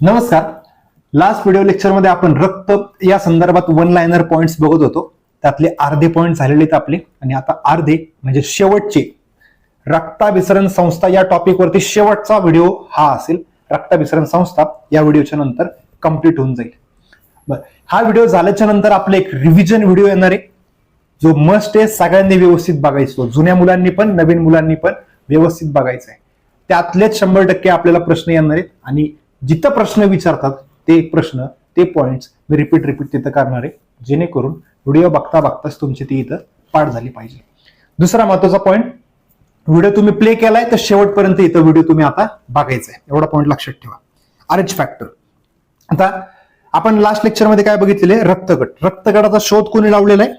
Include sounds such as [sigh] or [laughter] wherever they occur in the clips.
नमस्कार. Last video लेक्चरमध्ये आपण रक्त या संदर्भात वन लायनर पॉइंट्स बघत होतो. त्यातले अर्धे पॉइंट झालेले आहेत आपले. आणि आता अर्धे म्हणजे शेवटचे. रक्ताभिसरण संस्था या टॉपिकवरती शेवटचा व्हिडिओ हा असेल. रक्ताभिसरण संस्था या व्हिडिओच्या नंतर कंप्लीट होऊन जाईल. बर हा व्हिडिओ झाल्याच्यानंतर आपले एक रिव्हिजन व्हिडिओ येणार आहे. जो मस्ट आहे सगळ्यांनी व्यवस्थित बघायचो. जुन्या मुलांनी पण नवीन मुलांनी पण व्यवस्थित बघायचं आहे त्यातलेच शंभर टक्के आपल्याला प्रश्न येणार आहेत. आणि जिथं प्रश्न विचारतात ते प्रश्न ते पॉइंट्स मी रिपीट रिपीट तिथं करणार. आहे जेणेकरून व्हिडिओ बघता बघताच तुमची ती इथं पाठ झाली पाहिजे. दुसरा महत्त्वाचा पॉईंट व्हिडिओ तुम्ही प्ले केलाय तर शेवटपर्यंत इथं व्हिडिओ तुम्ही आता बघायचा आहे एवढा पॉईंट लक्षात ठेवा. आरएच फॅक्टर आता आपण लास्ट लेक्चरमध्ये काय बघितलेले? रक्तगट. रक्तगटाचा शोध कोणी लावलेला आहे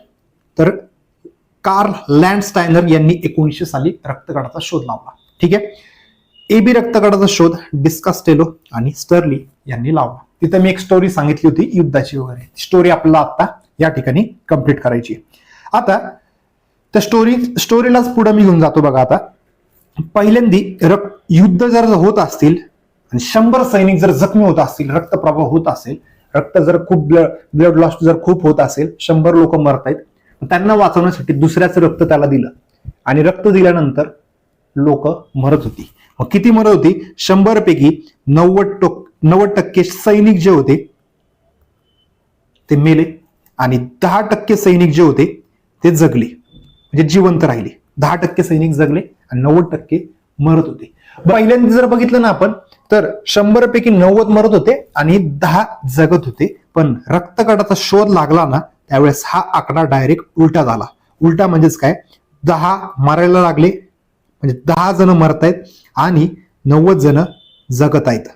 तर कार्ल लँडस्टायनर यांनी एकोणीसशे साली रक्तगटाचा शोध लावला. ठीक आहे? एबी रक्तगटाचा शोध डिस्कास्टेलो आणि स्टर्ली यांनी लावला. तिथं मी एक स्टोरी सांगितली होती युद्धाची वगैरे. स्टोरी आपल्याला आता या ठिकाणी कंप्लीट करायची आहे. आता त्या स्टोरी स्टोरीलाच पुढे मी घेऊन जातो बघा आता. पहिल्यांदी रक्त युद्ध जर होत असतील आणि शंभर सैनिक जर जखमी होत असतील रक्तप्रवाह होत असेल रक्त जर खूप ब्लड ब्लड लॉस जर खूप होत असेल शंभर लोक मरत आहेत त्यांना वाचवण्यासाठी दुसऱ्याचं रक्त त्याला दिलं. आणि रक्त दिल्यानंतर लोक मरत होती. मग किती मरत होती? शंभर पैकी नव्वद टोक नव्वद टक्के सैनिक जे होते ते मेले आणि दहा टक्के सैनिक जे होते ते जगले. म्हणजे जिवंत राहिले. दहा टक्के सैनिक जगले आणि नव्वद टक्के मरत होते. पहिल्यांदा जर बघितलं ना आपण तर शंभर पैकी नव्वद मरत होते आणि दहा जगत होते. पण रक्तगटाचा शोध लागला ना त्यावेळेस हा आकडा डायरेक्ट उलटा झाला. उलटा म्हणजेच काय? दहा मारायला लागले म्हणजे दहा जण मरतायत आणि नव्वद जण जगत आहेत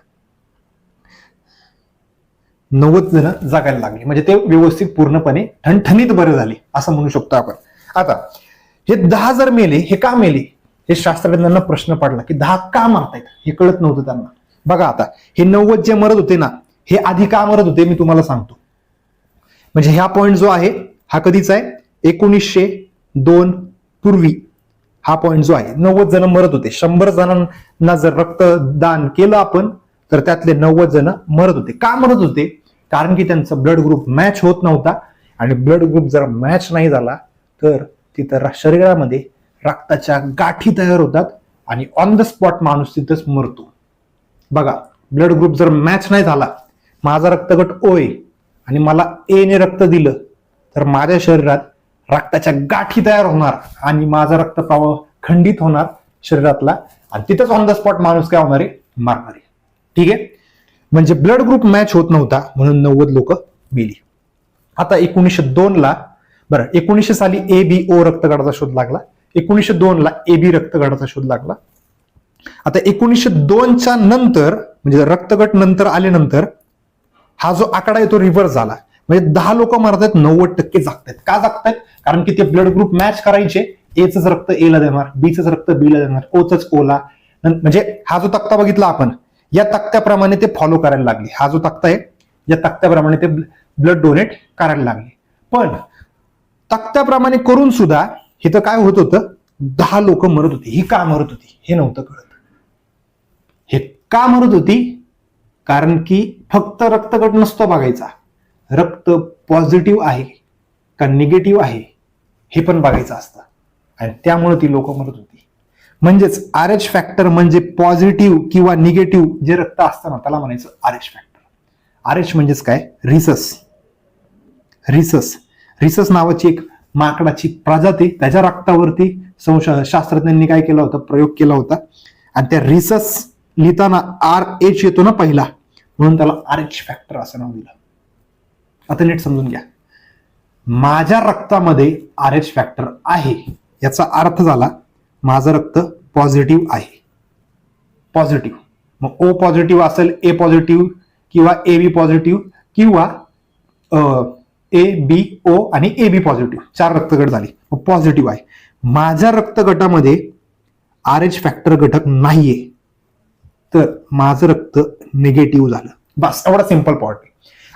नव्वद जण जगायला लागले. म्हणजे ते व्यवस्थित पूर्णपणे ठणठणीत बरे झाले असं म्हणू शकतो आपण. आता हे दहा जर मेले हे का मेले? हे शास्त्रज्ञांना प्रश्न पडला की दहा का मारतायत? हे कळत नव्हतं त्यांना. बघा आता हे नव्वद जे मरत होते ना हे आधी का मरत होते मी तुम्हाला सांगतो. म्हणजे ह्या पॉइंट जो आहे हा कधीचा आहे? एकोणीसशे दोन पूर्वी. हा पॉइंट जो आहे नव्वद जण मरत होते. शंभर जणांना जर रक्तदान केलं आपण तर त्यातले नव्वद जण मरत होते. का मरत होते? कारण की त्यांचा ब्लड ग्रुप मॅच होत नव्हता. आणि ब्लड ग्रुप जर मॅच नाही झाला तर तिथं शरीरामध्ये रक्ताच्या गाठी तयार होतात आणि ऑन द स्पॉट माणूस तिथंच मरतो. बघा ब्लड ग्रुप जर मॅच नाही झाला माझा रक्तगट ओ आहे आणि मला ए ने रक्त दिलं तर माझ्या शरीरात रक्ताच्या गाठी तयार होणार आणि माझा रक्तप्रवाह खंडित होणार शरीरातला. आणि तिथंच ऑन द स्पॉट माणूस काय होणार आहे? मारणार आहे. ठीक आहे? म्हणजे ब्लड ग्रुप मॅच होत नव्हता म्हणून नव्वद लोक मेली आता एकोणीसशे दोन ला बरं एकोणीसशे साली ए बी ओ रक्तगटाचा शोध लागला. एकोणीसशे दोन ला ए बी रक्तगटाचा शोध लागला. आता एकोणीसशे दोनच्या नंतर म्हणजे रक्तगट नंतर आल्यानंतर हा जो आकडा आहे तो रिव्हर्स झाला. म्हणजे दहा लोक मरतात नव्वद टक्के जागतायत. का जागतायत? कारण की ते ब्लड ग्रुप मॅच करायचे. एच रक्त ए ला देणार बीच रक्त बी ला देणार ओच ओला म्हणजे हा जो तक्ता बघितला आपण या तक्त्याप्रमाणे ते फॉलो करायला लागले. हा जो तक्ता आहे या तक्त्याप्रमाणे ते ब्लड डोनेट करायला लागले. पण तक्त्याप्रमाणे करून सुद्धा हे तर काय होत होतं? दहा लोक मरत होती. ही का मरत होती? हे नव्हतं कळत. हे का मरत होती? कारण की फक्त रक्तगट नसतो बघायचा. रक्त पॉझिटिव्ह आहे का निगेटिव्ह आहे हे पण बघायचं असतं. आणि त्यामुळे ती लोक मरत होती. म्हणजेच आर एच फॅक्टर म्हणजे पॉझिटिव्ह किंवा निगेटिव्ह जे रक्त असतं ना त्याला म्हणायचं R H factor R H म्हणजेच काय? रिसस रिसस रिसस नावाची एक माकडाची प्रजाती त्याच्या रक्तावरती संश शास्त्रज्ञांनी काय केलं होतं? प्रयोग केला होता. आणि त्या रिसस लिहिताना आर एच येतो ना पहिला. म्हणून त्याला आर एच फॅक्टर असं नाव दिलं. आता नीट समजून घ्या. माझ्या रक्तामध्ये आर एच फॅक्टर आहे. याचा अर्थ झाला माझं रक्त पॉझिटिव्ह आहे. पॉझिटिव्ह मग ओ पॉझिटिव्ह असेल ए पॉझिटिव्ह किंवा ए बी पॉझिटिव्ह किंवा ए बी ओ आणि ए बी पॉझिटिव्ह चार रक्तगट झाले. मग पॉझिटिव्ह आहे. माझ्या रक्तगटामध्ये आर एच फॅक्टर घटक नाहीये. तर माझं रक्त निगेटिव्ह झालं. बस एवढा सिंपल पॉट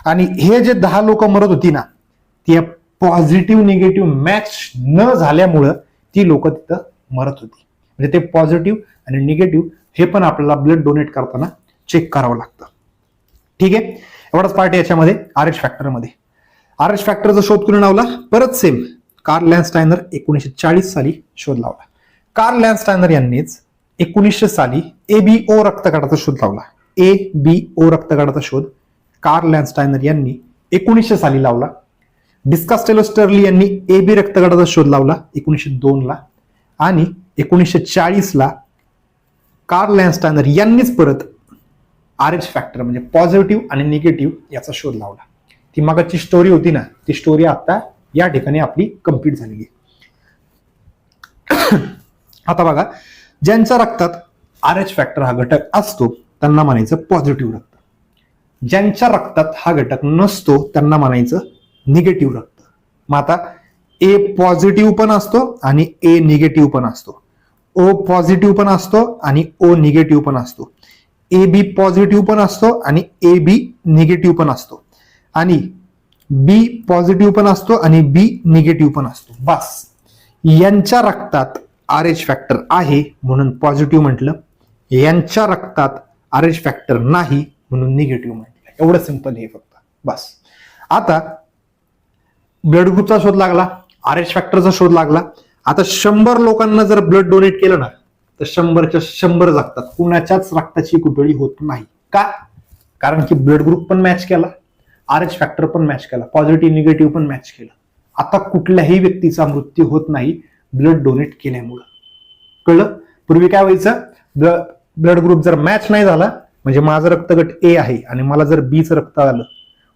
आणि हे जे दहा लोक मरत होती ना ती पॉझिटिव्ह निगेटिव्ह मॅच न झाल्यामुळं ती लोक तिथं मरत होती. म्हणजे ते पॉझिटिव्ह आणि निगेटिव्ह हे पण आपल्याला ब्लड डोनेट करताना चेक करावं लागतं. ठीक आहे? एवढाच पार्ट याच्यामध्ये आर एच फॅक्टरमध्ये आर एच फॅक्टरचा शोध करून लावला? परत सेम कार्ल लॅन्स्टायनर एकोणीसशे चाळीस साली शोध लावला. कार्ल लॅन्स्टायनर यांनीच एकोणीसशे साली ए बी ओ रक्तगटाचा शोध लावला. ए बी ओ रक्तगटाचा शोध कार्ल लॅन्स्टायनर यांनी एकोणीसशे साली लावला. डिस्कास्टेलोस्टर्ली यांनी ए बी रक्तगटाचा शोध लावला एकोणीसशे दोनला आणि एकोणीसशे चाळीस ला कार्ल लॅन्स्टायनर यांनीच परत आर एच फॅक्टर म्हणजे पॉझिटिव्ह आणि निगेटिव्ह याचा शोध लावला. ती मागाची स्टोरी होती ना ती स्टोरी आता या ठिकाणी आपली कंप्लीट झालेली आहे. [coughs] आता बघा ज्यांच्या रक्तात आर एच फॅक्टर हा घटक असतो त्यांना म्हणायचं पॉझिटिव्ह रक्त. ज्यांच्या रक्तात हा घटक नसतो त्यांना म्हणायचं निगेटिव्ह रक्त. मग आता ए पॉझिटिव्ह पण असतो आणि ए निगेटिव्ह पण असतो. ओ पॉझिटिव्ह पण असतो आणि ओ निगेटिव्ह पण असतो. ए बी पॉझिटिव्ह पण असतो आणि ए बी निगेटिव्ह पण असतो. आणि बी पॉझिटिव्ह पण असतो आणि बी निगेटिव्ह पण असतो. बस. यांच्या रक्तात आर एच फॅक्टर आहे म्हणून पॉझिटिव्ह म्हटलं. यांच्या रक्तात आर एच फॅक्टर नाही म्हणून निगेटिव्ह म्हटलं. एवढं सिंपल हे फक्त. बस. आता ब्लड ग्रुपचा शोध लागला आर एच फॅक्टरचा शोध लागला. आता शंभर लोकांना जर ब्लड डोनेट केलं ना तर शंभरच्या शंभर जगतात. कुणाच्याच रक्ताची कुटळी होत नाही. का? कारण की ब्लड ग्रुप पण मॅच केला आर एच फॅक्टर पण मॅच केला पॉझिटिव्ह निगेटिव्ह पण मॅच केलं. आता कुठल्याही व्यक्तीचा मृत्यू होत नाही ब्लड डोनेट केल्यामुळं. कळलं? पूर्वी काय व्हायचं? ब्लड ग्रुप जर मॅच नाही झाला म्हणजे माझं रक्तगट ए आहे आणि मला जर बीचं रक्त आलं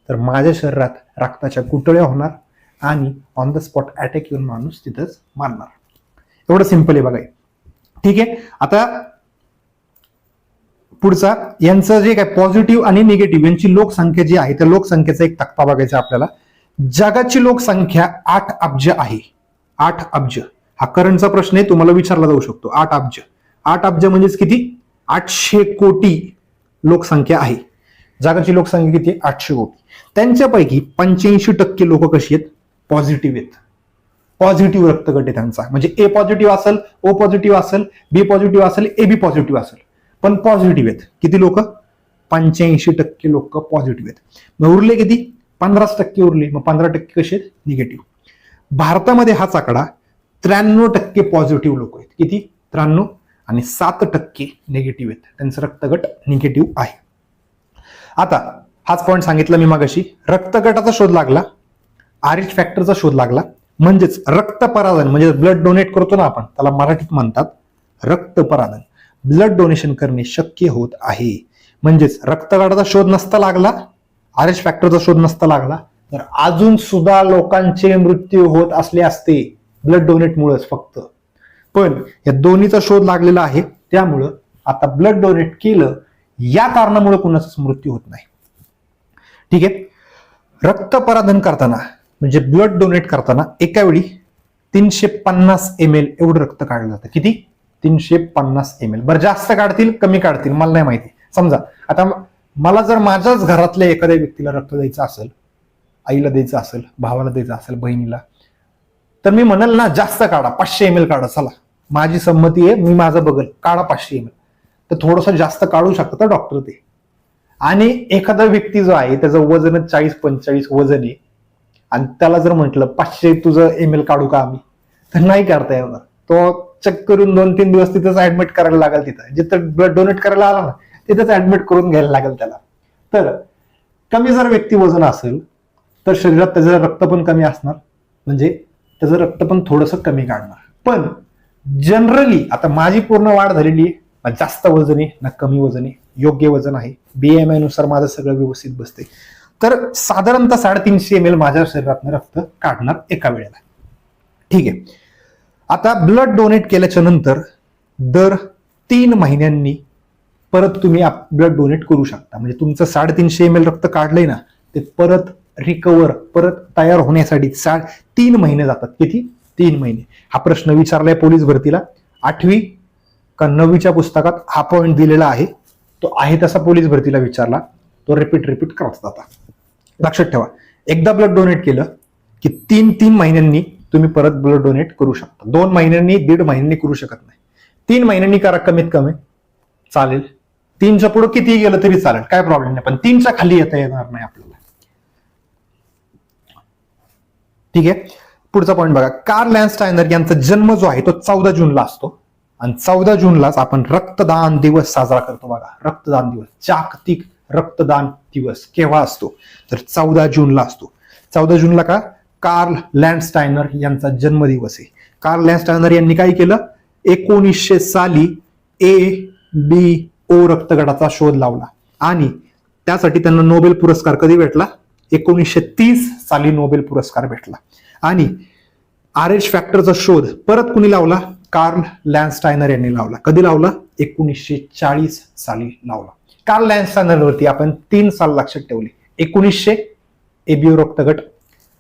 तर माझ्या शरीरात रक्ताच्या कुटळ्या होणार आणि ऑन द स्पॉट अटॅक येऊन माणूस तिथंच मारणार. एवढं सिंपल आहे बघा ठीक आहे? आता पुढचा यांचं जे काय पॉझिटिव्ह आणि निगेटिव्ह यांची लोकसंख्या जी आहे त्या लोकसंख्येचा एक तक्ता बघायचा आपल्याला. जगाची लोकसंख्या आठ अब्ज आहे. आठ अब्ज. हा करंटचा प्रश्न आहे तुम्हाला विचारला जाऊ शकतो. आठ अब्ज. आठ अब्ज म्हणजेच किती? आठशे कोटी लोकसंख्या आहे. जगाची लोकसंख्या किती? आठशे कोटी. त्यांच्यापैकी पंच्याऐंशी टक्के लोक कशी आहेत? पॉझिटिव्ह आहेत. पॉझिटिव्ह रक्तगट आहे त्यांचा. म्हणजे ए पॉझिटिव्ह असेल ओ पॉझिटिव्ह असेल बी पॉझिटिव्ह असेल ए बी पॉझिटिव्ह असेल. पण पॉझिटिव्ह आहेत. किती लोक? पंच्याऐंशी टक्के लोक पॉझिटिव्ह आहेत. मग उरले किती? पंधराच टक्के उरले. मग पंधरा टक्के कसे आहेत? निगेटिव्ह भारतामध्ये हाच आकडा त्र्याण्णव टक्के पॉझिटिव्ह लोक आहेत. किती? त्र्याण्णव आणि सात टक्के निगेटिव्ह आहेत. त्यांचं रक्तगट निगेटिव्ह आहे. आता हाच पॉईंट सांगितला मी मागाशी. रक्तगटाचा शोध लागला. आर एच फॅक्टरचा शोध लागला. म्हणजेच रक्तपराधन म्हणजे ब्लड डोनेट करतो ना आपण त्याला मराठीत म्हणतात रक्तपराधन. ब्लड डोनेशन करणे शक्य होत आहे. म्हणजेच रक्तगटाचा शोध नसता लागला आर एच फॅक्टरचा शोध नसता लागला तर अजून सुद्धा लोकांचे मृत्यू होत असले असते ब्लड डोनेटमुळेच फक्त. पण या दोन्हीचा शोध लागलेला आहे. त्यामुळं आता ब्लड डोनेट केलं या कारणामुळे कुणाचाच मृत्यू होत नाही. ठीक आहे? रक्त पराधन करताना म्हणजे ब्लड डोनेट करताना एका वेळी तीनशे पन्नास एम एल एवढं रक्त काढलं जातं. किती? तीनशे पन्नास एम एल बरं जास्त काढतील कमी काढतील मला नाही माहिती. समजा आता मला जर माझ्याच घरातल्या एखाद्या व्यक्तीला रक्त द्यायचं असेल आईला द्यायचं असेल भावाला द्यायचं असेल बहिणीला तर मी म्हणेल ना जास्त काढा पाचशे एम एल काढा चला. माझी संमती आहे मी माझं बघल काढा पाचशे एम एल तर थोडंसं जास्त काढू शकतात डॉक्टर ते. आणि एखादा व्यक्ती जो आहे त्याचं वजन चाळीस पंचेचाळीस वजन आहे आणि त्याला जर म्हटलं पाचशे तुझं एम एल काढू का आम्ही? तर नाही करता येणार. तो चेक करून दोन तीन दिवस तिथंच ऍडमिट करायला लागेल तिथं. जिथं ब्लड डोनेट करायला आला ना तिथंच ऍडमिट करून घ्यायला लागेल त्याला. तर कमी जर व्यक्ती वजन असेल तर शरीरात त्याचं रक्त पण कमी असणार. म्हणजे त्याचं रक्त पण थोडंसं कमी काढणार. पण जनरली आता माझी पूर्ण वाढ झालेली आहे. जास्त वजन आहे ना कमी वजन आहे. योग्य वजन आहे. बीएमआयनुसार माझं सगळं व्यवस्थित बसते तर साधारणतः साडेतीनशे एम एल माझ्या शरीरातनं रक्त काढणार एका वेळेला. ठीक आहे. आता ब्लड डोनेट केल्याच्यानंतर दर तीन महिन्यांनी परत तुम्ही ब्लड डोनेट करू शकता. म्हणजे तुमचं साडेतीनशे एम एल रक्त काढलंय ना ते परत रिकवर परत तयार होण्यासाठी साड तीन महिने जातात. किती? तीन महिने. हा प्रश्न विचारलाय पोलीस भरतीला. आठवी का नववीच्या पुस्तकात हा पॉईंट दिलेला आहे. तो आहे तसा पोलीस भरतीला विचारला. तो रिपीट रिपीट करत जाता लक्षात ठेवा. एकदा ब्लड डोनेट केलं की तीन तीन महिन्यांनी तुम्ही परत ब्लड डोनेट करू शकता. दोन महिन्यांनी दीड महिन्यांनी करू शकत नाही. तीन महिन्यांनी करा कमीत कमी. चालेल. तीनच्या पुढे किती गेलं तरी चालेल. काय प्रॉब्लेम नाही. पण तीनच्या खाली येता येणार नाही आपल्याला. ठीक आहे? पुढचा पॉईंट बघा. कार्ल लँडस्टायनर यांचा जन्म जो आहे तो चौदा जूनला असतो. आणि चौदा जूनलाच आपण रक्तदान दिवस साजरा करतो बघा. रक्तदान दिवस जागतिक रक्तदान दिवस केव्हा असतो? तर चौदा जूनला असतो. चौदा जूनला का? कार्ल लँडस्टायनर यांचा जन्मदिवस आहे. कार्ल लँडस्टायनर यांनी काय केलं? एकोणीसशे साली ए बी ओ रक्तगटाचा शोध लावला. आणि त्यासाठी त्यांना नोबेल पुरस्कार कधी भेटला? एकोणीसशे तीस साली नोबेल पुरस्कार भेटला. आणि आर एच फॅक्टरचा शोध परत कुणी लावला? कार्ल लँडस्टायनर यांनी लावला. कधी लावला? एकोणीसशे चाळीस साली लावला. कार्ल लँडस्टायनर आपण तीन साल लक्षात ठेवले. एकोणीसशे एबीओ रक्तगट.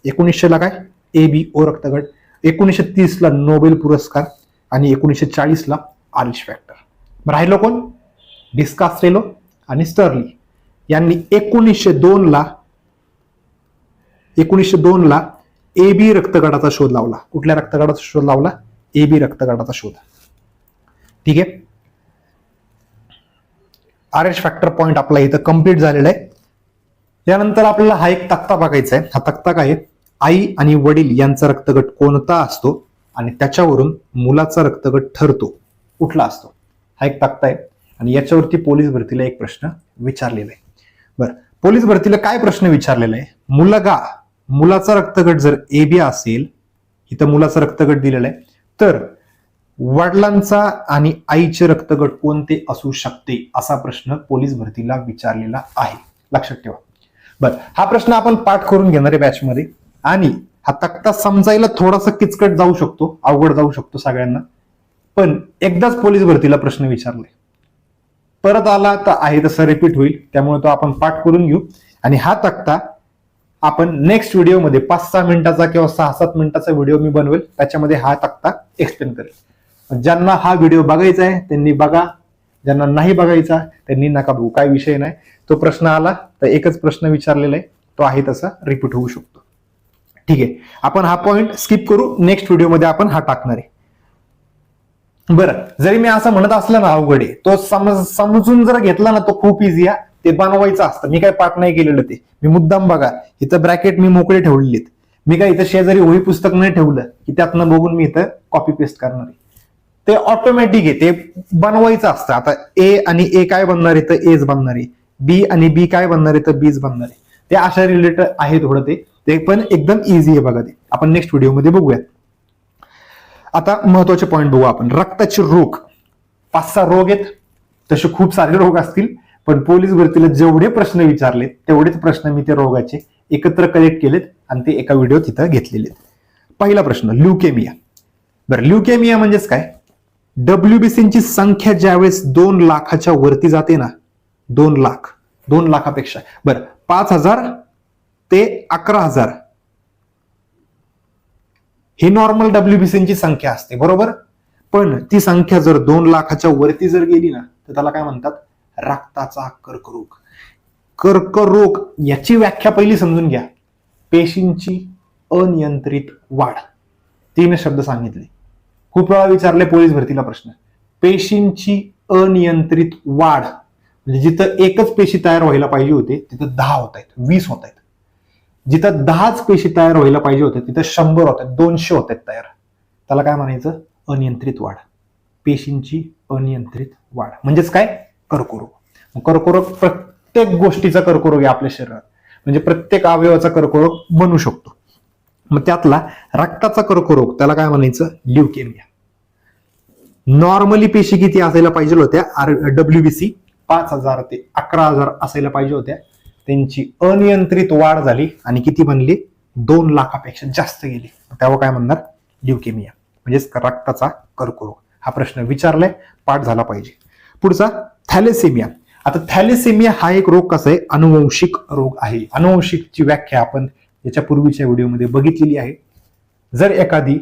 एकोणीसशेला काय? एबीओ रक्तगट. एकोणीसशे तीसला नोबेल पुरस्कार. आणि एकोणीसशे चाळीसला आर एच फॅक्टर राहिलो कोण? डिस्कास्ट्रेलो आणि स्टर्ली. यांनी एकोणीसशे दोनला एकोणीसशे दोनला ए बी रक्तगटाचा शोध लावला. कुठल्या रक्तगटाचा शोध लावला? ए बी रक्तगटाचा शोध. ठीक आहे? आर एच फॅक्टर पॉइंट आपला इथं कंप्लीट झालेला आहे. त्यानंतर आपल्याला हा एक तक्ता बघायचा आहे. हा तक्ता काय आहे? आई आणि वडील यांचा रक्तगट कोणता असतो? आणि त्याच्यावरून मुलाचा रक्तगट ठरतो. कुठला असतो? हा एक तक्ता आहे. आणि याच्यावरती पोलीस भरतीला एक प्रश्न विचारलेला आहे. बरं पोलीस भरतीला काय प्रश्न विचारलेला आहे? मुलगा मुलाचा रक्तगट जर ए बी असेल इथं मुलाचा रक्तगट दिलेला आहे तर वडिलांचा आणि आईचे रक्तगट कोणते असू शकते असा प्रश्न पोलीस भरतीला विचारलेला आहे. लक्षात ठेवा. बर हा प्रश्न आपण पाठ करून घेणार आहे बॅचमध्ये आणि हा तक्ता समजायला थोडासा किचकट जाऊ शकतो अवघड जाऊ शकतो सगळ्यांना. पण एकदाच पोलीस भरतीला प्रश्न विचारले. परत आला तर आहे तसं रिपीट होईल. त्यामुळे तो आपण पाठ करून घेऊ. आणि हा तक्ता आपण नेक्स्ट व्हिडिओमध्ये पाच सहा मिनिटाचा किंवा सहा सात मिनिटाचा व्हिडिओ मी बनवेल. त्याच्यामध्ये हा तक्ता एक्सप्लेन करेल. ज्यांना हा व्हिडिओ बघायचा आहे त्यांनी बघा. ज्यांना नाही बघायचा त्यांनी नका बघू. काय विषय नाही. तो प्रश्न आला तर एकच प्रश्न विचारलेला आहे. तो आहे तसा रिपीट होऊ शकतो. ठीक आहे. आपण हा पॉइंट स्किप करू. नेक्स्ट व्हिडिओमध्ये आपण हा टाकणार आहे. बरं. जरी मी असं म्हणत असलं ना अवघड आहे. तो समज समजून जर घेतला ना तो खूप इझी आहे. ते बनवायचं असतं. मी काय पाठ नाही केलेलं ते. मी मुद्दाम बघा इथं ब्रॅकेट मी मोकळे ठेवलेले मी काय इथं शेजारी वही पुस्तक नाही ठेवलं की त्यातनं बघून मी इथं कॉपी पेस्ट करणार आहे. ते ऑटोमॅटिक आहे ते बनवायचं असतं. आता ए आणि ए काय बनणार आहे तर एच बनणार आहे. बी आणि बी काय बनणार आहे तर बीच बनणार आहे. ते अशा रिलेटेड आहे थोडं ते. ते पण एकदम इझी आहे बघा ते. आपण नेक्स्ट व्हिडिओमध्ये बघूयात. आता महत्त्वाचे पॉईंट बघू आपण. रक्ताचे रोग. पाच सहा रोग आहेत. तसे खूप सारे रोग असतील. पण पोलीस भरतीला जेवढे प्रश्न विचारले तेवढेच प्रश्न मी ते रोगाचे एकत्र कलेक्ट केलेत आणि ते एका व्हिडिओ तिथं घेतलेले आहेत पहिला प्रश्न ल्युकेमिया बरं ल्युकेमिया म्हणजेच काय? डब्ल्यूबीसीची संख्या ज्यावेळेस दोन लाखाच्या वरती जाते ना दोन लाख दोन लाखापेक्षा. बरं पाच हजार ते अकरा हजार. ही नॉर्मल डब्ल्यूबीसीची संख्या असते बरोबर? पण ती संख्या जर दोन लाखाच्या वरती जर गेली ना तर त्याला काय म्हणतात? रक्ताचा कर्करोग. कर्करोग याची व्याख्या पहिली समजून घ्या. पेशींची अनियंत्रित वाढ. तीन शब्द सांगितले. खूप वेळा विचारले पोलीस भरतीला प्रश्न. पेशींची अनियंत्रित वाढ म्हणजे जिथं एकच पेशी तयार व्हायला पाहिजे होते तिथं दहा होत आहेत वीस होत आहेत जिथं दहाच पेशी तयार व्हायला पाहिजे होते तिथं शंभर होत आहेत दोनशे होत आहेत तयार. त्याला काय म्हणायचं? अनियंत्रित वाढ. पेशींची अनियंत्रित वाढ. म्हणजेच काय? कर्करोग. कर्करोग प्रत्येक गोष्टीचा कर्करोग आहे आपल्या शरीरात. म्हणजे प्रत्येक अवयवाचा कर्करोग बनू शकतो. मग त्यातला रक्ताचा कर्करोग त्याला काय म्हणायचं? ल्युकेमिया. नॉर्मली पेशी किती असायला पाहिजे होत्या? आर डब्ल्यू बी सी पाच हजार ते अकरा हजार असायला पाहिजे होत्या. त्यांची अनियंत्रित वाढ झाली आणि किती बनली? दोन लाखापेक्षा जास्त गेली. त्यावर काय म्हणणार? ल्युकेमिया. म्हणजेच रक्ताचा कर्करोग. हा प्रश्न विचारलाय पाठ झाला पाहिजे. पुढचा थॅलेसेमिया आता थॅलेसेमिया हा एक रोग कसा आहे? अनुवंशिक रोग आहे. अनुवंशिकची व्याख्या आपण याच्या पूर्वीच्या व्हिडिओमध्ये बघितलेली आहे. जर एखादी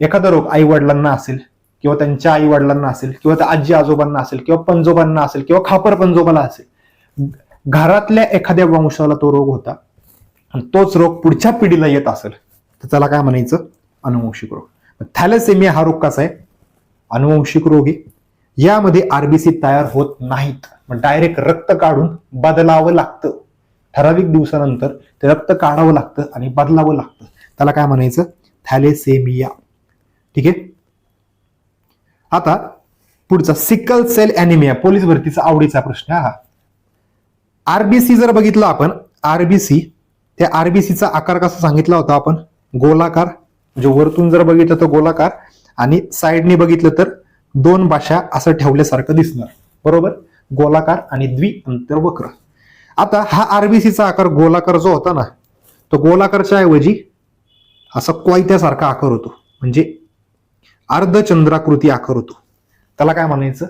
एखादा रोग आई वडिलांना असेल किंवा त्यांच्या आई वडिलांना असेल किंवा त्या आजी आजोबांना असेल किंवा पंजोबांना असेल किंवा खापर पंजोबाला असेल घरातल्या एखाद्या वंशाला तो रोग होता. आणि तोच रोग पुढच्या पिढीला येत असेल तर त्याला काय म्हणायचं? अनुवंशिक रोग. थॅलेसेमिया हा रोग कसा आहे? अनुवंशिक रोग आहे. यामध्ये आरबीसी तयार होत नाहीत. मग डायरेक्ट रक्त काढून बदलावं लागतं. ठराविक दिवसानंतर ते रक्त काढावं लागतं आणि बदलावं लागतं. त्याला काय म्हणायचं? थॅलेसेमिया ठीक आहे? आता पुढचा सिकल सेल अॅनिमिया पोलीस भरतीचा आवडीचा प्रश्न हा. आरबीसी जर बघितलं आपण आरबीसी त्या आरबीसीचा आकार कसा सांगितला होता आपण? गोलाकार. म्हणजे वरतून जर बघितलं तर गोलाकार आणि साईडने बघितलं तर दोन भाषा असं ठेवल्यासारखं दिसणार. बरोबर? गोलाकार आणि द्वि अंतर्वक्र. आता हा आरबीसीचा आकार गोलाकार जो होता ना तो गोलाकारच्या ऐवजी असा कोयत्यासारखा आकार होतो. म्हणजे अर्धचंद्राकृती आकार होतो. त्याला काय म्हणायचं?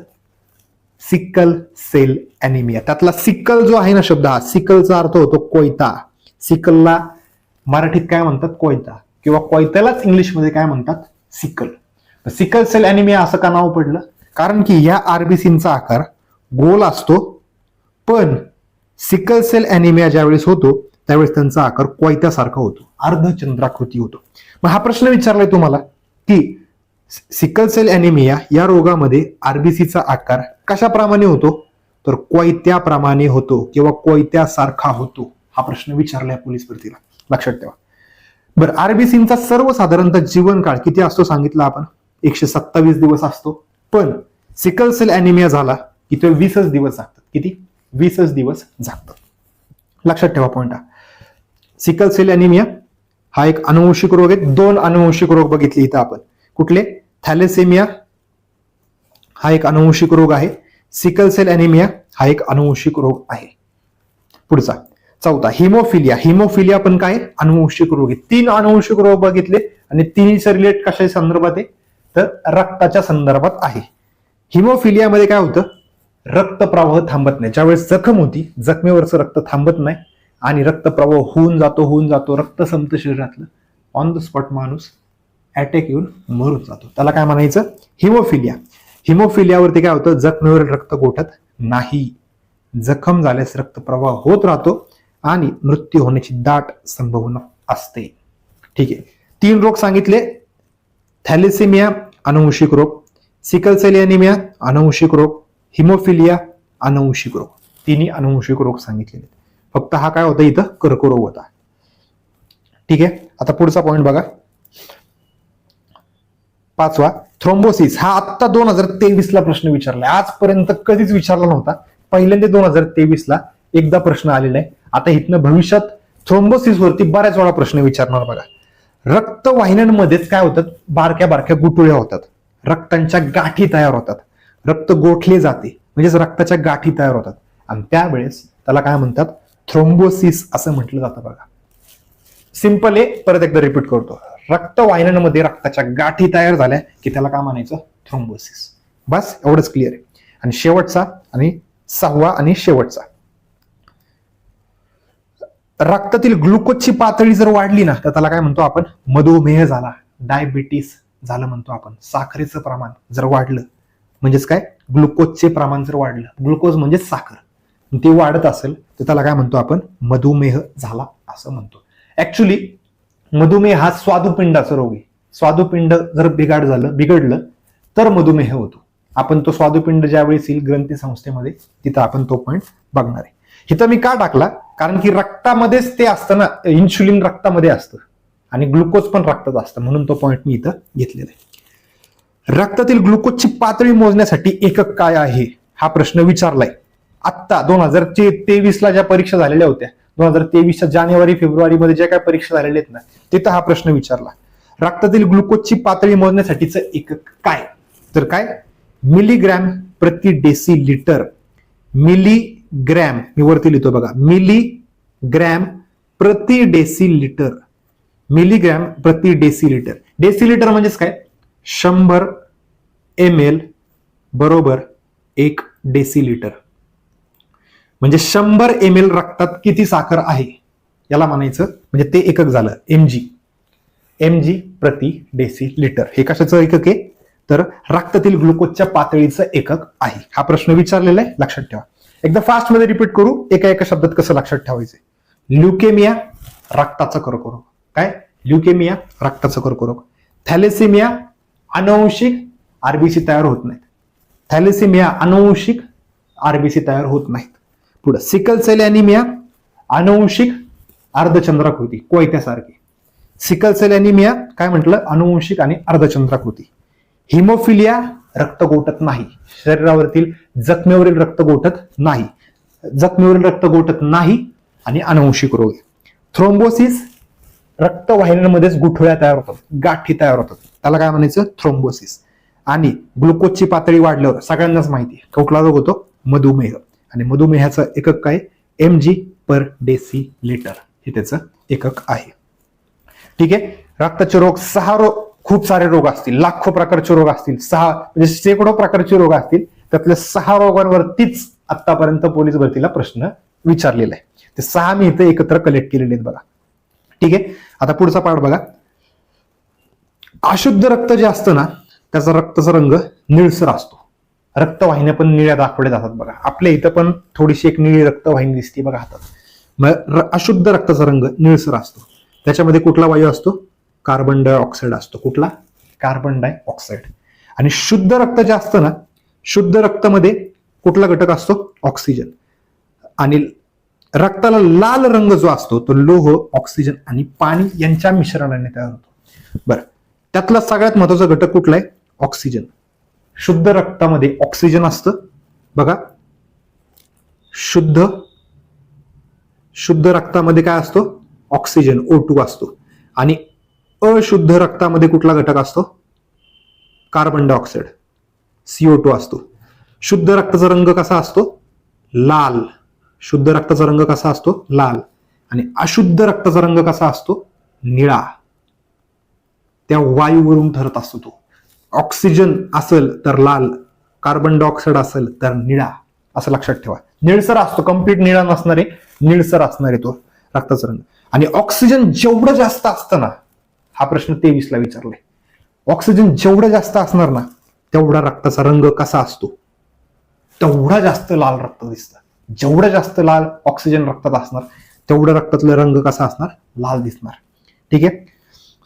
सिक्कल सेल अॅनिमिया त्यातला सिक्कल जो आहे ना शब्द हा सिकलचा अर्थ होतो कोयता सिकलला मराठीत काय म्हणतात? कोयता किंवा कोयत्यालाच इंग्लिशमध्ये काय म्हणतात? सिकल. सिकल सेल अॅनिमिया असं का नाव पडलं? कारण की या आरबीसींचा आकार गोल असतो पण सिकल सेल अॅनिमिया ज्यावेळेस होतो त्यावेळेस त्यांचा आकार कोयत्यासारखा होतो अर्धचंद्राकृती होतो. मग हा प्रश्न विचारलाय तुम्हाला की सिकल सेल अॅनिमिया या रोगामध्ये आरबीसीचा आकार कशाप्रमाणे होतो? तर कोयत्याप्रमाणे होतो किंवा कोयत्यासारखा होतो हा प्रश्न विचारलाय पोलीस भरतीला. लक्षात ठेवा. बरं आरबीसीचा सर्वसाधारणतः जीवनकाळ किती असतो सांगितलं आपण? एकशे सत्तावीस दिवस असतो. पण सिकल सेल अॅनिमिया झाला की तो वीसच दिवस जागतात किती? वीसच दिवस जागतात लक्षात ठेवा पॉईंट हा. सिकल सेल अॅनिमिया हा एक अनुवंशिक रोग आहे. दोन अनुवंशिक रोग बघितले इथं आपण. कुठले? थॅलेसेमिया हा एक अनुवंशिक रोग आहे. सिकल सेल अॅनिमिया हा एक अनुवंशिक रोग आहे. पुढचा. चौथा. हिमोफिलिया हिमोफिलिया पण काय? अनुवंशिक रोग आहे. तीन अनुवंशिक रोग बघितले आणि तिन्हीचं रिलेट कशा संदर्भात आहे? तर रक्ताच्या संदर्भात आहे. हिमोफिलियामध्ये काय होतं? रक्तप्रवाह थांबत नाही. ज्यावेळेस जखम होती जखमेवरचं रक्त थांबत नाही आणि रक्तप्रवाह होऊन जातो होऊन जातो रक्त संपतं शरीरातलं ऑन द स्पॉट माणूस अटॅक येऊन मरून जातो. त्याला काय म्हणायचं? हिमोफिलिया. हिमोफिलियावरती काय होतं? जखमेवर रक्त गोठत नाही. जखम झाल्यास रक्तप्रवाह होत राहतो आणि मृत्यू होण्याची दाट संभावना असते. ठीक आहे. तीन रोग सांगितले. थॅलिसिमिया अनुवंशिक रोग सिकल सेल अनुवंशिक रोग हिमोफिलिया अनुवंशिक रोग तिन्ही अनुवंशिक रोग सांगितलेले फक्त हा काय होता इथं? कर्करोग होता. ठीक आहे? आता पुढचा पॉईंट बघा. पाचवा थ्रोम्बोसिस हा आत्ता दोन हजार तेवीस ला प्रश्न विचारलाय आजपर्यंत कधीच विचारला नव्हता. पहिल्यांदा दोन हजार तेवीस ला एकदा प्रश्न आलेला आहे. आता इथनं भविष्यात थ्रोम्बोसिस वरती बऱ्याच वेळा प्रश्न विचारणार बघा. रक्तवाहिन्यांमध्येच काय होतात? बारक्या बारक्या गुटुळ्या होतात. रक्तांच्या गाठी तयार होतात. रक्त गोठले जाते. म्हणजेच रक्ताच्या गाठी तयार होतात. आणि त्यावेळेस त्याला काय म्हणतात? थ्रोम्बोसिस असं म्हटलं जातं बघा. सिंपल आहे. परत एकदा रिपीट करतो. रक्तवाहिन्यांमध्ये रक्ताच्या गाठी तयार झाल्या की त्याला काय म्हणायचं? थ्रोम्बोसिस. बस एवढंच क्लिअर आहे. आणि शेवटचा आणि सहावा आणि शेवटचा. रक्तातील ग्लुकोजची पातळी जर वाढली ना तर त्याला काय म्हणतो आपण? मधुमेह झाला. डायबिटीस झालं म्हणतो आपण. साखरेचं प्रमाण जर वाढलं म्हणजेच काय? ग्लुकोजचे प्रमाण जर वाढलं ग्लुकोज म्हणजे साखर. ते वाढत असेल तर त्याला काय म्हणतो आपण? मधुमेह झाला असं म्हणतो. ऍक्च्युली मधुमेह हा स्वादुपिंडाचा रोग आहे. स्वादुपिंड जर बिघाड झालं बिघडलं तर मधुमेह होतो. आपण तो स्वादुपिंड ज्यावेळेस येईल ग्रंथी संस्थेमध्ये तिथं आपण तो पॉईंट बघणार आहे. इथं मी का टाकला? कारण की रक्तामध्येच ते असतं ना इन्शुलिन रक्तामध्ये असतं. आणि ग्लुकोज पण रक्तात असतं म्हणून तो पॉईंट मी इथं घेतलेला आहे. रक्तातील ग्लुकोजची पातळी मोजण्यासाठी एकक काय आहे? हा प्रश्न विचारलाय. आत्ता दोन हजार तेवीस ला ज्या परीक्षा झालेल्या होत्या दोन हजार तेवीसच्या जानेवारी फेब्रुवारीमध्ये ज्या काय परीक्षा झालेल्या आहेत ना तिथं हा प्रश्न विचारला. रक्तातील ग्लुकोजची पातळी मोजण्यासाठीचं एकक काय? तर काय? मिलीग्रॅम प्रति डेसी लिटर ग्रॅम मी वरती लिहितो बघा. मिली ग्रॅम प्रति डेसी लिटर मिलीग्रॅम प्रति डेसी लिटर डेसी लिटर म्हणजेच काय? शंभर एम एल बरोबर एक डेसी लिटर म्हणजे शंभर एम एल रक्तात किती साखर आहे? याला म्हणायचं म्हणजे ते एकक झालं. M G. एम जी प्रति डेसी लिटर हे कशाचं एकक आहे? तर रक्तातील ग्लुकोजच्या पातळीचं एकक आहे. हा प्रश्न विचारलेला आहे. लक्षात ठेवा. एकदा फास्टमध्ये रिपीट करू एका एका शब्दात कसं लक्षात ठेवायचं? ल्युकेमिया रक्ताचा कर्करोग. काय? ल्युकेमिया रक्ताचा कर्करोग. थॅलेसेमिया अनुवंशिक आरबीसी तयार होत नाहीत. थॅलेसेमिया अनुवंशिक आरबीसी तयार होत नाहीत. पुढं सिकल सेल अॅनिमिया अनुवंशिक अर्धचंद्राकृती कोयत्यासारखी. सिकल सेल अॅनिमिया काय म्हटलं? अनुवंशिक आणि अर्धचंद्राकृती हिमोफिलिया रक्त गोटत नाही. शरीरावरील जखमेवरील रक्त गोटत नाही. जखमेवरील रक्त गोटत नाही आणि अनुवंशिक रोग. थ्रोम्बोसिस रक्तवाहिन्यांमध्येच गुठळ्या तयार होतात गाठी तयार होतात. त्याला काय म्हणायचं? थ्रोम्बोसिस. आणि ग्लुकोजची पातळी वाढल्यावर सगळ्यांनाच माहिती आहे. कुठला रोग होतो? मधुमेह. आणि मधुमेहाचं एकक काय? M G per decilitre हे त्याचं एकक आहे. ठीक आहे? रक्ताचे रोग सहा रोग खूप सारे रोग असतील लाखो प्रकारचे रोग असतील सहा म्हणजे शेकडो प्रकारचे रोग असतील त्यातल्या सहा रोगांवरतीच आतापर्यंत पोलीस भरतीला प्रश्न विचारलेला आहे. ते सहा मी इथे एकत्र कलेक्ट केलेले आहेत बघा. ठीक आहे? आता पुढचा पाठ बघा. अशुद्ध रक्त जे असतं ना त्याचा रक्ताचा रंग निळसर असतो. रक्तवाहिन्या पण निळ्या दाखवल्या जातात बघा. आपल्या इथं पण थोडीशी एक निळी रक्तवाहिनी दिसते बघा हातात. मग अशुद्ध रक्ताचा रंग निळसर असतो. त्याच्यामध्ये कुठला वायू असतो? कार्बन डायऑक्साईड असतो. कुठला? Carbon dioxide. आणि शुद्ध रक्त जे असतं ना शुद्ध रक्तामध्ये कुठला घटक असतो? ऑक्सिजन. आणि रक्ताला लाल रंग जो असतो तो लोह ऑक्सिजन आणि पाणी यांच्या मिश्रणाने तयार होतो. बरं. त्यातला सगळ्यात महत्त्वाचा घटक कुठला आहे? ऑक्सिजन. शुद्ध रक्तामध्ये ऑक्सिजन असतं. बघा. शुद्ध शुद्ध रक्तामध्ये काय असतो? ऑक्सिजन ओ टू असतो. आणि अशुद्ध रक्तामध्ये कुठला घटक असतो? कार्बन डायऑक्साईड सीओ टू असतो. शुद्ध रक्ताचा रंग कसा असतो? लाल. शुद्ध रक्ताचा रंग कसा असतो? लाल. आणि अशुद्ध रक्ताचा रंग कसा असतो? निळा. त्या वायूवरून ठरत असतो तो. ऑक्सिजन असेल तर लाल कार्बन डायऑक्साईड असेल तर निळा. असं लक्षात ठेवा. निळसर असतो कंप्लीट निळा नसणारे निळसर असणारे तो रक्ताचा रंग. आणि ऑक्सिजन जेवढं जास्त असतं ना हा प्रश्न तेवीसला विचारलाय. ऑक्सिजन जेवढं जास्त असणार ना तेवढा रक्ताचा रंग कसा असतो? तेवढा जास्त लाल रक्त दिसतं. जेवढं जास्त लाल ऑक्सिजन रक्तात असणार तेवढं रक्तातला रंग कसा असणार? लाल दिसणार. ठीक आहे?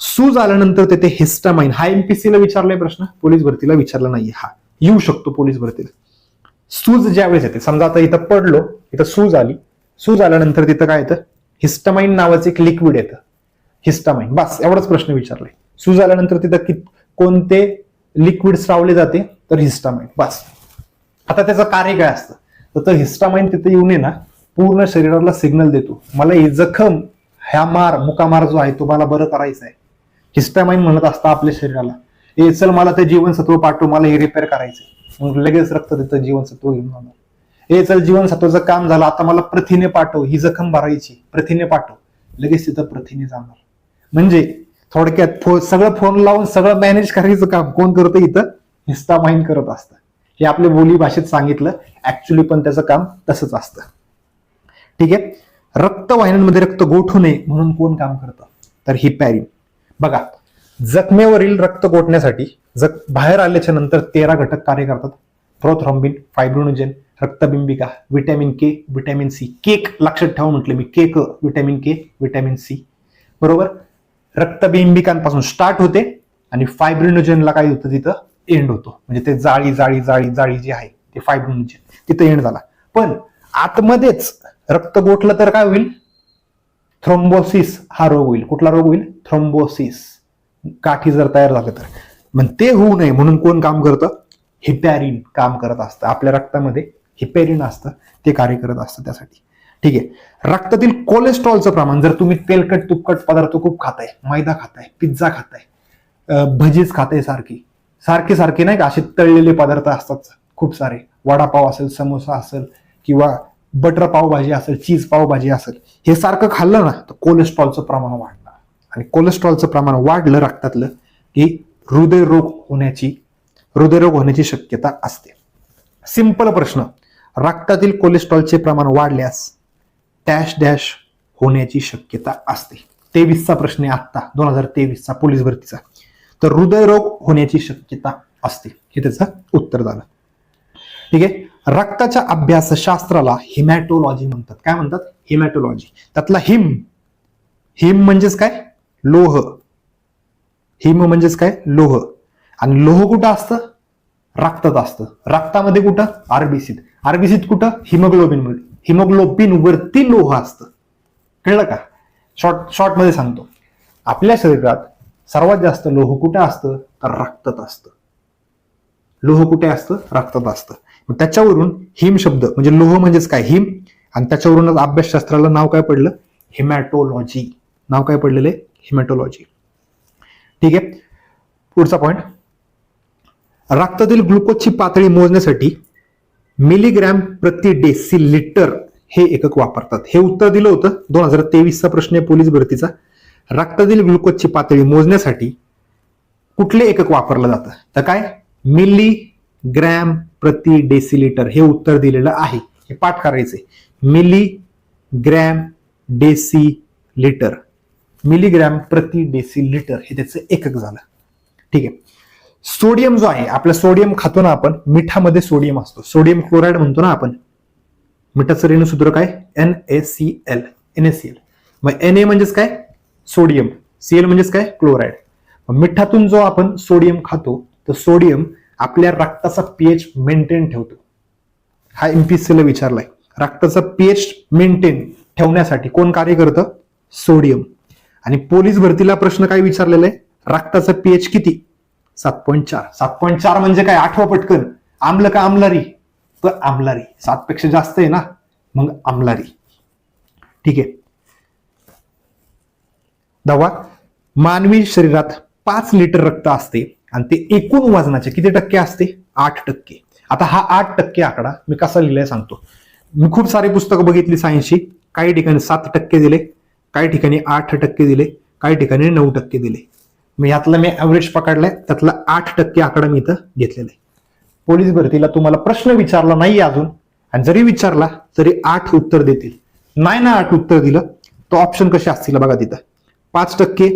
सूज आल्यानंतर तेथे हिस्टामाइन हा एमपीसी ला विचारलाय प्रश्न पोलीस भरतीला विचारला नाही हा. येऊ शकतो पोलीस भरतीला. सूज ज्यावेळेस येते समजा आता इथं पडलो इथं सूज आली सूज आल्यानंतर तिथं काय येतं? हिस्टामाइन नावाचं एक लिक्विड येतं. हिस्टामाइन. बस एवढाच प्रश्न विचारलाय सूज आल्यानंतर तिथं कित कोणते लिक्विड स्रावले जाते? तर हिस्टामाइन. बस. आता त्याचं कार्य काय असतं? तर तर हिस्टामाइन तिथे येऊन आहे ना पूर्ण शरीराला सिग्नल देतो. मला ही जखम ह्या मार मुकामार जो आहे तो मला बरं करायचा आहे हिस्टामाइन म्हणत असतं आपल्या शरीराला ए चल मला ते जीवनसत्व पाठव मला हे रिपेअर करायचंय. मग लगेच रक्त देतं जीवनसत्व घेऊन जाणार. ए चल जीवनसत्वाचं काम झालं आता मला प्रथिने पाठव ही जखम भरायची प्रथिने पाठव. लगेच तिथं प्रथिने जाणार. म्हणजे थोडक्यात फो सगळं फोन लावून सगळं मॅनेज करायचं काम कोण करतं इथं? हिस्टामाइन करत असतं. हे आपल्या बोली भाषेत सांगितलं. ऍक्च्युली पण त्याचं काम तसंच असतं. ठीक आहे? रक्तवाहिन्यांमध्ये रक्त गोठू नये म्हणून कोण काम करतं? तर हिपॅरिन बघा जखमेवरील रक्त गोठण्यासाठी जख बाहेर आल्याच्यानंतर तेरा घटक कार्य करतात. Prothrombin fibrinogen रक्तबिंबिका vitamin K vitamin C cake लक्षात ठेवा म्हटलं मी. Cake vitamin K vitamin C बरोबर? रक्तबिंबिकांपासून स्टार्ट होते आणि फायब्रिनोजनला काय होतं तिथं? एंड होतो. म्हणजे ते जाळी जाळी जाळी जाळी जी आहे ते फायब्रिनोजन तिथं एंड झाला. पण आतमध्येच रक्त गोठलं तर काय होईल? थ्रोम्बोसिस हा रोग होईल. कुठला रोग होईल? थ्रोम्बोसिस काठी जर तयार झाले तर. मग ते होऊ नये म्हणून कोण काम करतं? हिपॅरिन काम करत असतं. आपल्या रक्तामध्ये हिपॅरिन असतं. ते कार्य करत असतं त्यासाठी. ठीक आहे. रक्तातील कोलेस्ट्रॉलचं प्रमाण जर तुम्ही तेलकट तुपकट पदार्थ खूप खाताय मैदा खाताय पिझ्झा खाताय भजीज भजीच खाताय सारखी सारखे सारखे नाही का असे तळलेले पदार्थ असतात. खूप सारे. वडापाव असेल समोसा असेल किंवा बटर पावभाजी असेल चीज पावभाजी असेल हे सारखं खाल्लं ना तर कोलेस्ट्रॉलचं प्रमाण वाढणार. आणि कोलेस्ट्रॉलचं प्रमाण वाढलं रक्तातलं की हृदयरोग होण्याची हृदयरोग होण्याची शक्यता असते. सिंपल प्रश्न. रक्तातील कोलेस्ट्रॉलचे प्रमाण वाढल्यास डॅश डॅश होण्याची शक्यता असते. तेवीसचा प्रश्न आहे आत्ता दोन हजार तेवीसचा पोलीस भरतीचा. तर हृदयरोग होण्याची शक्यता असते. हे त्याचं उत्तर झालं. ठीक आहे? रक्ताच्या अभ्यासशास्त्राला हिमॅटोलॉजी म्हणतात. काय म्हणतात? हिमॅटोलॉजी त्यातला हिम हिम म्हणजेच काय? लोह. हिम म्हणजेच काय? लोह. आणि लोह कुठं असतं? रक्तात असतं. रक्तामध्ये कुठं? आरबीसीत आरबीसीत कुठं? हिमोग्लोबिनमध्ये. हिमोग्लोबिन वरती लोह असतं. कळलं का? शॉर्ट शॉर्टमध्ये सांगतो. आपल्या शरीरात सर्वात जास्त लोह कुठे असतं? तर रक्तात असतं. लोह कुठे असतं? रक्तात असतं. त्याच्यावरून हिम शब्द म्हणजे लोह म्हणजेच काय? हिम. आणि त्याच्यावरूनच अभ्यासशास्त्राला नाव काय पडलं? हिमॅटोलॉजी. नाव काय पडलेलं आहे? हिमॅटोलॉजी. ठीक आहे. पुढचा पॉईंट रक्तातील ग्लुकोजची पातळी मोजण्यासाठी मिलीग्रॅम प्रति डेसी लिटर हे एकक वापरतात. हे उत्तर दिलं होतं दोन हजार तेवीसचा प्रश्न आहे पोलीस भरतीचा. रक्तातील ग्लुकोजची पातळी मोजण्यासाठी कुठले एकक वापरलं जातं? तर काय? मिली ग्रॅम प्रति डेसिलिटर हे उत्तर दिलेलं आहे. हे पाठ करायचे milligram decilitre milligram प्रति डेसिलिटर हे त्याचं एकक झालं. ठीक आहे. सोडियम जो आहे आपलं सोडियम खातो ना आपण मिठामध्ये सोडियम असतो. सोडियम क्लोराईड म्हणतो ना आपण. मिठाचं रेणूसूत्र काय? N A C L N A C L मग एन ए म्हणजेच काय? सोडियम. सी एल म्हणजेच काय? क्लोराईड. मिठातून जो आपण सोडियम खातो तर सोडियम आपल्या रक्ताचा पीएच मेंटेन ठेवतो. हा एमपीसीला विचारलाय. रक्ताचा पीएच मेंटेन ठेवण्यासाठी कोण कार्य करतं? सोडियम. आणि पोलीस भरतीला प्रश्न काय विचारलेला आहे? रक्ताचा पीएच किती? सात पॉईंट चार. सात पॉईंट चार म्हणजे काय? आठवा पटकन. आम्ल का आमलारी? तर आमलारी. सात पेक्षा जास्त आहे ना? मग आमलारी. ठीक आहे. दवा. मानवी शरीरात पाच लिटर रक्त असते आणि ते एकूण वजनाचे किती टक्के असते? आठ टक्के. आता हा आठ टक्के आकडा मी कसा लिहिलाय सांगतो. मी खूप सारी पुस्तकं बघितली सायन्सची. काही ठिकाणी सात टक्के दिले काही ठिकाणी आठ टक्के दिले काही ठिकाणी नऊ टक्के दिले. मी यातला मी ॲव्हरेज पकडलाय. त्यातला आठ टक्के आकडा मी इथं घेतलेला आहे. पोलीस भरतीला तुम्हाला प्रश्न विचारला नाही अजून. आणि जरी विचारला तरी आठ उत्तर देतील. नाही ना आठ उत्तर दिलं तो ऑप्शन कसे असतील बघा तिथं. पाच टक्के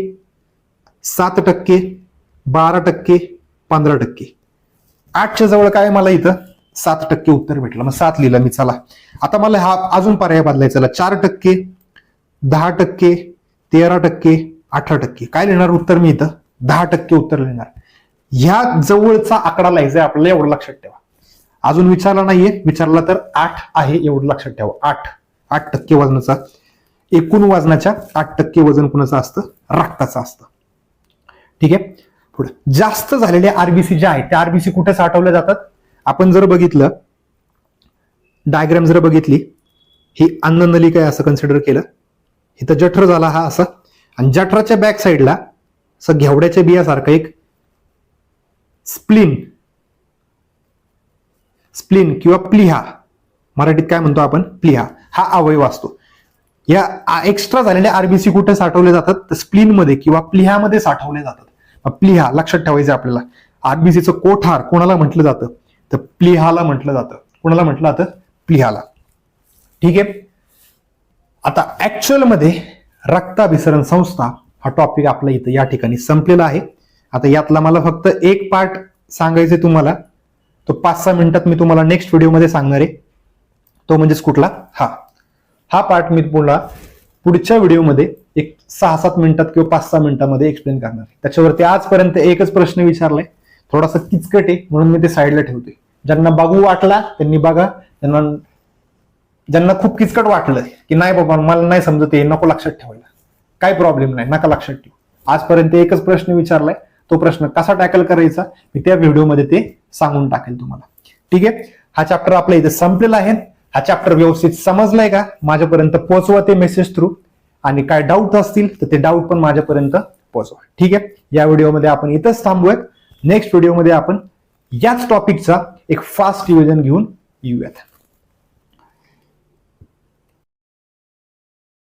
सात टक्के बारा टक्के पंधरा टक्के. आठच्या जवळ काय मला इथं? सात टक्के उत्तर भेटलं. मग सात लिहिलं मी चला. आता मला हा अजून पर्याय बदलायचा. चार टक्के दहा टक्के तेरा टक्के अठरा टक्के. काय लिहिणार उत्तर मी इथं? दहा टक्के उत्तर लिहिणार. ह्या जवळचा आकडा लिहायचा आपल्याला एवढं लक्षात ठेवा. अजून विचारला नाहीये. विचारला तर आठ आहे एवढं लक्षात ठेवा. आठ. आठ टक्के वजनाचा. एकूण वजनाच्या आठ टक्के वजन कुणाचं असतं? रक्ताचं असतं. ठीक आहे? पुढे. जास्त झालेले आरबीसी जे आहेत त्या आरबीसी कुठे साठवल्या जातात? आपण जर बघितलं डायग्राम जर बघितली ही अन्न नलिका आहे असं कन्सिडर केलं. इथं जठर झाला हा असा आणि जठराच्या बॅक साईडला असं घेवड्याच्या बियासारखं एक स्प्लिन स्प्लिन किंवा प्लिहा. मराठीत काय म्हणतो आपण? प्लिहा. हा अवयव असतो. या एक्स्ट्रा झालेल्या आरबीसी कुठे साठवले जातात? तर स्प्लिनमध्ये किंवा प्लिहामध्ये साठवले जातात. प्लिहा लक्षात ठेवायचं आपल्याला. आरबीसीचं कोठार कोणाला म्हटलं जातं? तर प्लिहाला म्हटलं जातं. कोणाला म्हटलं जातं? प्लिहाला. ठीक आहे? आता ऍक्च्युअलमध्ये रक्ताभिसरण संस्था हा टॉपिक आपला इथं या ठिकाणी संपलेला आहे. आता यातला मला फक्त एक पार्ट सांगायचे तुम्हाला. तो पाच सहा मिनिटात मी तुम्हाला नेक्स्ट व्हिडिओमध्ये सांगणार आहे. तो म्हणजेच कुठला? हा. हा पार्ट मी पुन्हा पुढच्या व्हिडिओमध्ये एक सहा सात मिनिटात किंवा पाच सहा मिनिटामध्ये एक्सप्लेन करणार आहे. त्याच्यावरती आजपर्यंत एकच प्रश्न विचारलाय. थोडासा किचकट आहे म्हणून मी ते साईडला ठेवतोय. ज्यांना बघू वाटला त्यांनी बघा. त्यांना ज्यांना खूप किचकट वाटलं की नाही बाबा मला नाही समजत आहे नको लक्षात ठेवायला. काय प्रॉब्लेम नाही नका लक्षात ठेवू. आजपर्यंत एकच प्रश्न विचारलाय तो प्रश्न कसा टॅकल करायचा? मी त्या व्हिडिओमध्ये ते सांगून टाकेल तुम्हाला. ठीक आहे? हा चॅप्टर आपल्या इथे संपलेला आहे. हा चॅप्टर व्यवस्थित समजलाय का? माझ्यापर्यंत पोहोचवा ते मेसेज थ्रू आणि काय डाऊट असतील तर ते डाऊट पण माझ्यापर्यंत पोहोचवा. ठीक आहे? या व्हिडिओमध्ये आपण इथंच थांबूयात. नेक्स्ट व्हिडिओमध्ये आपण याच टॉपिकचा एक फास्ट रिव्हिजन घेऊन येऊयात.